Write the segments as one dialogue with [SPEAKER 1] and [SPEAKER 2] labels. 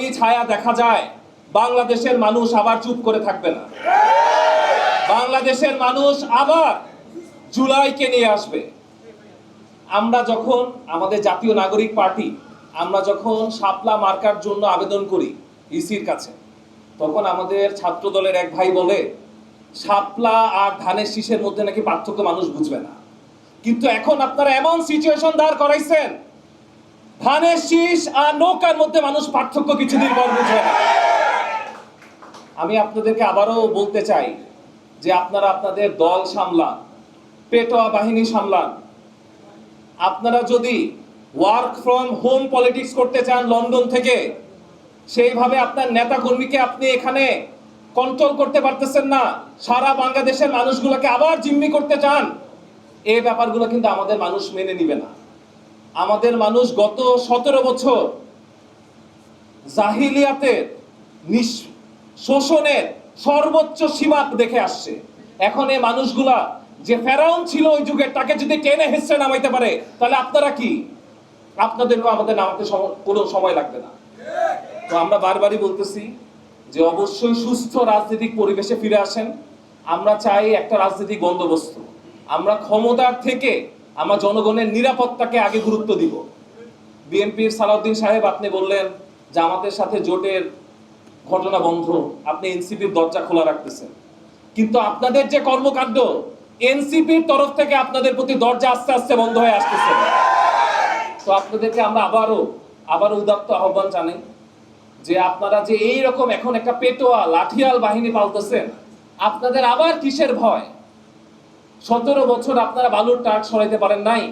[SPEAKER 1] এই ছায়া দেখা যায়, বাংলাদেশের মানুষ আবার চুপ করে থাকবে না। বাংলাদেশের মানুষ আবার জুলাইকে নিয়ে আসবে। আমরা যখন আমাদের জাতীয় নাগরিক পার্টি, আমরা যখন শাপলা মার্কার জন্য আবেদন করি ইসির কাছে, তখন আমাদের ছাত্র দলের এক ভাই বলে, শাপলা আর ধানের শীষের মধ্যে নাকি পার্থক্য মানুষ বুঝবে না। কিন্তু এখন আপনারা এমন সিচুয়েশন দাঁড় করাইছেন ধানের শীষ আর নৌকার মধ্যে মানুষ পার্থক্য কিছুদিন পর বুঝবে না। আমি আপনাদেরকে আবারও বলতে চাই যে আপনারা আপনাদের দল সামলান, পেটোয়া বাহিনী সামলান। আপনারা যদি ওয়ার্ক ফ্রম হোম পলিটিক্স করতে চান লন্ডন থেকে, সেইভাবে আপনার নেতা কর্মীকে আপনি এখানে কন্ট্রোল করতে পারতেছেন না, সারা বাংলাদেশের মানুষগুলোকে আবার জিম্মি করতে চান এই ব্যাপারগুলো কিন্তু আমাদের মানুষ মেনে নিবে না। আমাদের মানুষ গত সতেরো বছর জাহিলিয়াতের শোষণের সর্বোচ্চ সীমা দেখে আসছে। এখন এই মানুষগুলা যে ফেরাউন ছিল ওই যুগে, তাকে যদি টেনে হেসে নামাইতে পারে, তাহলে আপনারা কি? আপনাদেরও আমাদের নামাতে কোনো সময় লাগবে না। তো আমরা বারবারই বলতেছি যে অবশ্যই সুস্থ রাজনৈতিক পরিবেশে ফিরে আসেন। আমরা চাই একটা রাজনৈতিক বন্দোবস্ত। আমরা ক্ষমতার থেকে আমরা জনগণের নিরাপত্তাকে আগে গুরুত্ব দিব। বিএনপির সালাউদ্দিন সাহেব আপনি বললেন জামাতের সাথে জোটের ঘটনা বন্ধ, আপনি এনসিপির দরজা খোলা রাখতেছেন। কিন্তু আপনাদের যে কর্মকাণ্ড, এনসিপির তরফ থেকে আপনাদের প্রতি দরজা আস্তে আস্তে বন্ধ হয়ে আসতেছে। তো আপনাদেরকে আমরা আবারও আবারও উদাত্ত আহ্বান জানাই যে আপনারা যে এই রকম এখন একটা পেটোয়া, লাঠিয়াল বাহিনী পালতেছেন, আপনাদের আবার কিসের ভয়? সতেরো বছর আপনারা বালুর টাট সরাইতে পারেন নাই।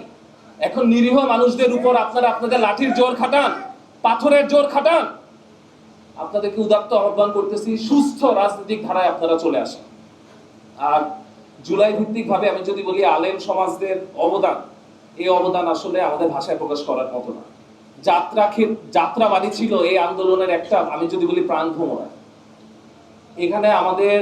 [SPEAKER 1] এখন নিরীহ মানুষদের উপর আপনারা আপনাদের লাঠির জোর খাটান, পাথরের জোর খাটান। আপনাদেরকে উদাত্ত আহ্বান করতেছি, সুস্থ রাজনৈতিক ধারায় আপনারা চলে আসেন। আর জুলাই ভিত্তিক ভাবে আমি যদি বলি আলেম সমাজদের অবদান, এই অবদান আসলে আমাদের ভাষায় প্রকাশ করার মতো না। যাত্রা যাত্রা বাড়ি ছিল এই আন্দোলনের একটা, আমি যদি বলি প্রাণ ভ্রমণ এখানে আমাদের